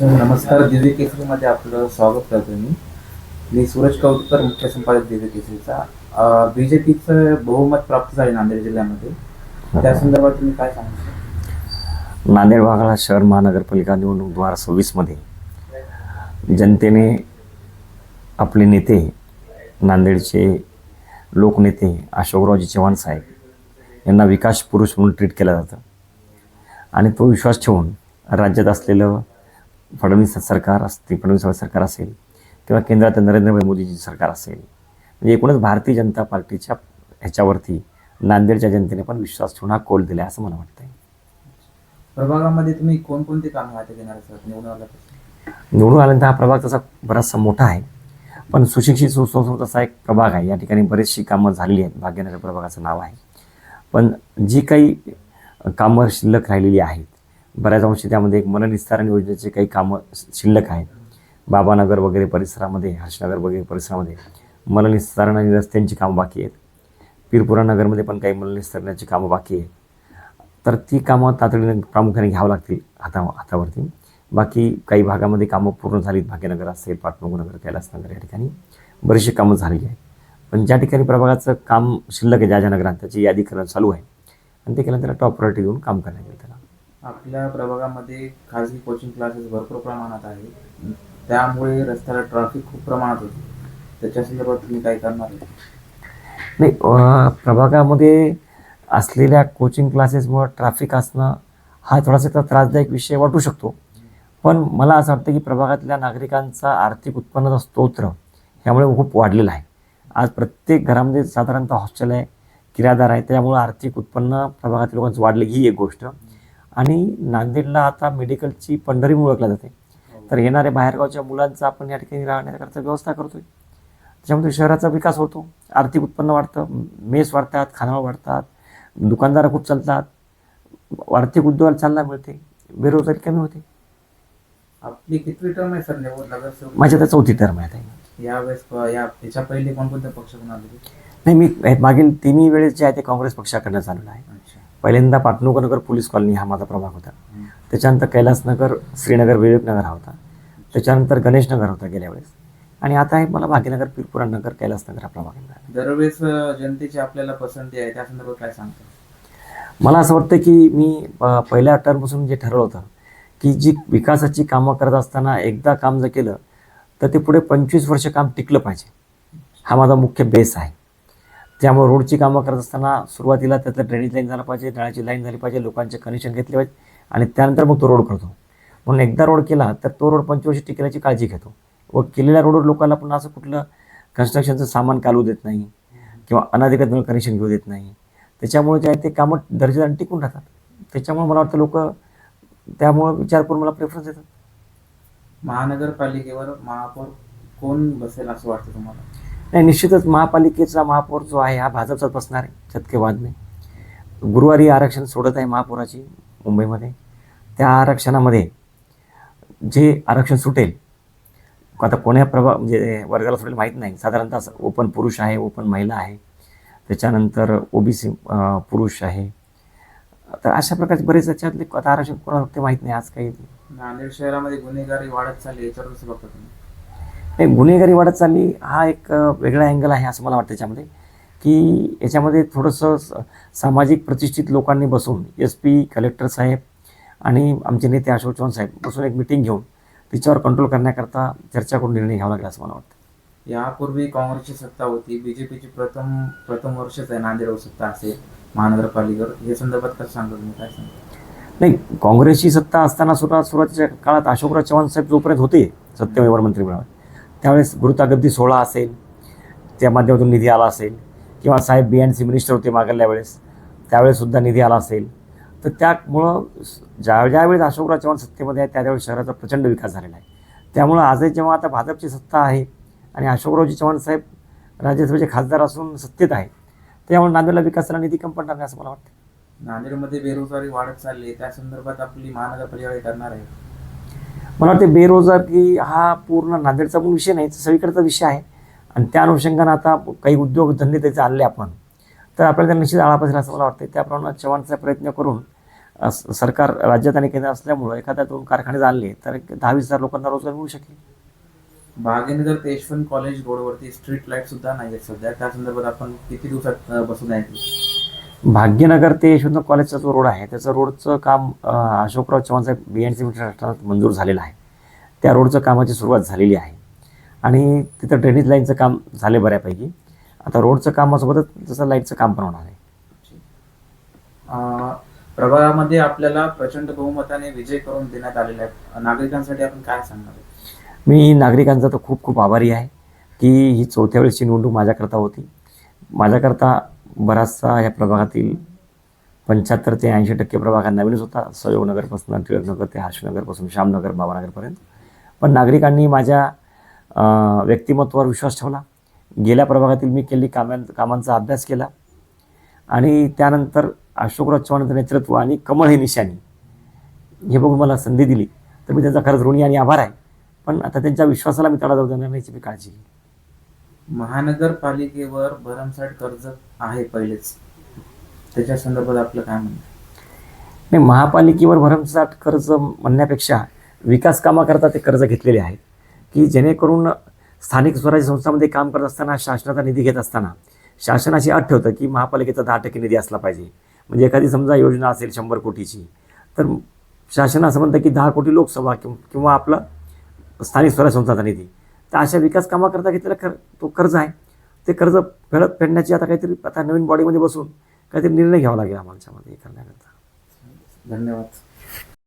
नमस्कार दिव्य केसरीमध्ये आपलं स्वागत करतो मी. मी सूरज कौतकर मुख्य संपादक दिव्य केसरीचा. बी जे पीचं बहुमत प्राप्त झाले नांदेड जिल्ह्यामध्ये. त्या संदर्भात तुम्ही काय सांगू नांदेड भागाला शहर महानगरपालिका निवडणूक दोन हजार सव्वीसमध्ये जनतेने आपले नेते नांदेडचे लोकनेते अशोकरावजी चव्हाण साहेब यांना विकास पुरुष म्हणून ट्रीट केलं जातं. आणि तो विश्वास ठेवून राज्यात असलेलं फडणवीस सरकार असते फडणवीस सरकार असेल किंवा केंद्रात नरेंद्रभाई मोदीजी सरकार असेल. म्हणजे एकूणच भारतीय जनता पार्टीच्या ह्याच्यावरती नांदेडच्या जनतेने पण विश्वास ठेवून हा कोल दिला असं मला वाटतं प्रभागामध्ये तुम्ही कोणकोणती कामे हाती घेणार आहात? निवडून निवडून आल्यानंतर हा प्रभाग तसा बराचसा मोठा आहे. पण सुशिक्षित सुसंस्कृत असा एक प्रभाग आहे. या ठिकाणी बरीचशी कामं झालेली आहेत. भाग्यनगर प्रभागाचं नाव आहे. पण जी काही कामं शिल्लक राहिलेली आहेत बऱ्याच अंशी त्यामध्ये एक मननिस्तारण योजनेचे काही कामं शिल्लक आहेत. बाबानगर वगैरे परिसरामध्ये हर्षनगर वगैरे परिसरामध्ये मननिस्तारण आणि रस्त्यांची कामं बाकी आहेत. पिरपुरा नगरमध्ये पण काही मननिस्तारणाची कामं बाकी आहेत. तर ती कामं तातडीने प्रामुख्याने घ्यावं लागतील हाता हातावरती. बाकी काही भागामध्ये कामं पूर्ण झालीत. भाग्यनगर असेल पाटणगरनगर कैलासनगर या ठिकाणी बरीचशी कामं झालेली आहेत. पण ज्या ठिकाणी प्रभागाचं काम शिल्लक आहे ज्या ज्या नगरात त्याची यादी करणं चालू आहे. आणि ते केल्यानंतर टॉप प्रायोरिटी देऊन काम करण्यात येईल. आपल्या प्रभागामध्ये खाजगी कोचिंग क्लासेस भरपूर प्रमाणात आहे त्यामुळे रस्त्याला ट्रॅफिक खूप प्रमाणात होते. त्याच्या संदर्भात तुम्ही काय करणार आहे? नाही प्रभागामध्ये असलेल्या कोचिंग क्लासेसमुळं ट्रॅफिक असणं हा थोडासा तर त्रासदायक विषय वाटू शकतो. पण मला असं वाटतं की प्रभागातल्या नागरिकांचा आर्थिक उत्पन्नाचा स्तोत्र ह्यामुळे खूप वाढलेला आहे. आज प्रत्येक घरामध्ये साधारणतः हॉस्टेल आहे किरायादार आहे त्यामुळं आर्थिक उत्पन्न प्रभागातील लोकांचं वाढलं ही एक गोष्ट. आणि नांदेडला आता मेडिकलची पंढरी ओळखल्या जाते. तर येणाऱ्या बाहेरगावच्या मुलांचं आपण या ठिकाणी राहण्याकरता व्यवस्था करतोय. त्याच्यामध्ये शहराचा विकास होतो. आर्थिक उत्पन्न वाढतं. मेस वाढतात खानावळ वाढतात. दुकानदारं खूप चालतात. आर्थिक उद्योगाला चालना मिळते. बेरोजगारी कमी होते. आपली किती टर्म आहे सर माझ्या तर चौथी टर्म आहे आता. यावेळेस या याच्या पहिले कोणकोणत्या आले? नाही मी मागील तिन्ही वेळेस जे आहे ते काँग्रेस पक्षाकडनं चाललेलं आहे. पहिल्यांदा पाटणूकनगर पोलीस कॉलनी हा माझा प्रभाग होता. त्याच्यानंतर कैलासनगर श्रीनगर विवेकनगर हा होता. त्याच्यानंतर गणेशनगर होता गेल्या वेळेस. आणि आता आहे मला भाग्यनगर पिरपुरा नगर कैलासनगर हा प्रभाग आहे. दरवेळेस जनतेची आपल्याला पसंती आहे त्या संदर्भात काय सांगता? मला असं वाटतं की मी पहिल्या टर्मपासून जे ठरवलं होतं की जी विकासाची कामं करत असताना एकदा काम जर केलं तर ते पुढे पंचवीस वर्ष काम टिकलं पाहिजे. हा माझा मुख्य बेस आहे. त्यामुळे रोडची कामं करत असताना सुरुवातीला त्यातलं ड्रेनेज लाईन झालं पाहिजे नळाची लाईन झाली पाहिजे लोकांचे कनेक्शन घेतले पाहिजे आणि त्यानंतर मग तो रोड करतो. म्हणून एकदा रोड केला तर तो रोड पंचवर्षी टिकण्याची काळजी घेतो. व केलेल्या रोडवर लोकांना पण असं कुठलं कन्स्ट्रक्शनचं सामान कालू देत नाही किंवा अनाधिकृत कनेक्शन घेऊ देत नाही. त्याच्यामुळे जे आहे ते कामं दर्जेदार टिकून राहतात. त्याच्यामुळे मला वाटतं लोक त्यामुळं विचार करून मला प्रेफरन्स देतात. महानगरपालिकेवर महापौर कोण बसेल असं वाटतं तुम्हाला? नाही निश्चितच महापालिकेचा महापौर जो आहे हा भाजपचाच बसणार आहे शतकेवाद नाही गुरुवारी आरक्षण सोडत आहे महापौराची मुंबईमध्ये. त्या आरक्षणामध्ये जे आरक्षण सुटेल आता कोण्या प्रभा म्हणजे वर्गाला सुटेल माहीत नाही. साधारणतः ओपन पुरुष आहे ओपन महिला आहे. त्याच्यानंतर ओबीसी पुरुष आहे. तर अशा प्रकारचे बरेच त्याच्यातले आता आरक्षण कोणाला ते माहीत नाही आज काही. नांदेड शहरामध्ये गुन्हेगारी वाढत चालली याच्यावर कसं बघता तुम्ही. नाही गुन्हेगारी वाढत चालली हा एक वेगळा अँगल आहे असं मला वाटतं त्याच्यामध्ये की याच्यामध्ये थोडंसं स- सामाजिक प्रतिष्ठित लोकांनी बसून एस पी कलेक्टर साहेब आणि आमचे नेते अशोक चव्हाण साहेब बसून एक मिटिंग घेऊन तिच्यावर कंट्रोल करण्याकरता चर्चा करून निर्णय घ्यावा लागला असं मला वाटतं. यापूर्वी काँग्रेसची सत्ता होती बीजेपीची प्रथम प्रथम वर्षच आहे नांदेडवर सत्ता असेल महानगरपालिकेवर. या संदर्भात कसं सांगता तुम्ही काय सांगता नाही काँग्रेसची सत्ता असताना सुद्धा सुरुवातीच्या काळात अशोकराव चव्हाण साहेब जोपर्यंत होते सत्यमेवर मंत्रिमंडळात त्यावेळेस गुरुतागद्दी सोहळा असेल त्या माध्यमातून निधी आला असेल किंवा साहेब बी एन सी मिनिस्टर होते मागल्या वेळेस त्यावेळेससुद्धा निधी आला असेल. तर त्यामुळं ज्या ज्यावेळेस अशोकराव चव्हाण सत्तेमध्ये आहे त्यावेळेस शहराचा प्रचंड विकास झालेला आहे. त्यामुळं आजही जेव्हा आता भाजपची सत्ता आहे आणि अशोकरावजी चव्हाण साहेब राज्यसभेचे खासदार असून सत्तेत आहे त्यामुळे नांदेडला विकासाला निधी कमी पडणार नाही असं मला वाटतं. नांदेडमध्ये बेरोजगारी वाढत चालली आहे. त्या संदर्भात आपली महानगरपालिका करणार आहे. मला वाटते बेरोजगारी हा पूर्ण नांदेडचा पण विषय नाही सगळीकडचा विषय आहे. आणि त्या अनुषंगानं आता काही उद्योग धंदे त्याचे आणले आपण. तर आपल्याला त्या निश्चित आळा असं मला वाटतं त्याप्रमाणे चव्हाणचा प्रयत्न करून सरकार राज्यात आणि केंद्र असल्यामुळं एखाद्या दोन कारखाने आणले तर एक दहा वीस हजार लोकांना रोजगार मिळू शकेल. बागेनगर ते यशवंत कॉलेज रोडवरती स्ट्रीट लाइट सुद्धा नाही आहेत सध्या त्या संदर्भात आपण किती दिवसात बसून आहे? भाग्यनगर ते यशवंत कॉलेजचा जो रोड आहे त्याचं रोडचं काम अशोकराव चव्हाण साहेब बी एन सी राष्ट्रात मंजूर झालेलं आहे. त्या रोडचं कामाची सुरुवात झालेली आहे. आणि तिथं ड्रेनेज लाईनचं काम झाले बऱ्यापैकी. आता रोडचं कामासोबतच तसं लाईटचं काम पण होणार आहे. प्रभागामध्ये आपल्याला प्रचंड बहुमताने विजय करून देण्यात आलेला आहे नागरिकांसाठी आपण काय सांगणार? मी नागरिकांचा तर खूप खूप आभारी आहे की ही चौथ्या वेळेसची निवडणूक माझ्याकरता होती. माझ्याकरता बराचसा या प्रभागातील पंच्याहत्तर ते ऐंशी टक्के प्रभाग हा नवीनच होता. सयोगनगरपासून टिळकनगर ते हर्षनगरपासून श्यामनगर बाबानगरपर्यंत. पण नागरिकांनी माझ्या व्यक्तिमत्वावर विश्वास ठेवला. गेल्या प्रभागातील मी केलेली कामां कामांचा अभ्यास केला. आणि त्यानंतर अशोकराव चव्हाणांचं नेतृत्व आणि कमळ हे निशाणी हे बघून मला संधी दिली. तर मी त्यांचा खरंच ऋणी आणि आभार आहे. पण आता त्यांच्या विश्वासाला मी तडा जाऊ देणार नाही याची मी काळजी घेईन. महानगरपालिकेवर भरमसाठ कर्ज आहे पहिलेच. त्याच्या संदर्भात आपलं काय म्हणणं नाही महापालिकेवर भरमसाठ कर्ज म्हणण्यापेक्षा विकास कामाकरता ते कर्ज घेतलेले आहेत. की जेणेकरून स्थानिक स्वराज्य संस्थांमध्ये काम करत असताना शासनाचा निधी घेत असताना शासनाची अट ठेवतं की महापालिकेचा दहा टक्के निधी असला पाहिजे. म्हणजे एखादी समजा योजना असेल शंभर कोटीची तर शासन असं म्हणतं की दहा कोटी लोकसभा किंवा किंवा आपलं स्थानिक स्वराज्य संस्थाचा निधी. तर अशा विकास कामाकरता घेतलेला खर तो कर्ज आहे. ते कर्ज फेडत फेडण्याची आता काहीतरी आता नवीन बॉडीमध्ये बसून काहीतरी निर्णय घ्यावा लागेल आम्हाला त्याच्यामध्ये हे करण्याकरता. धन्यवाद.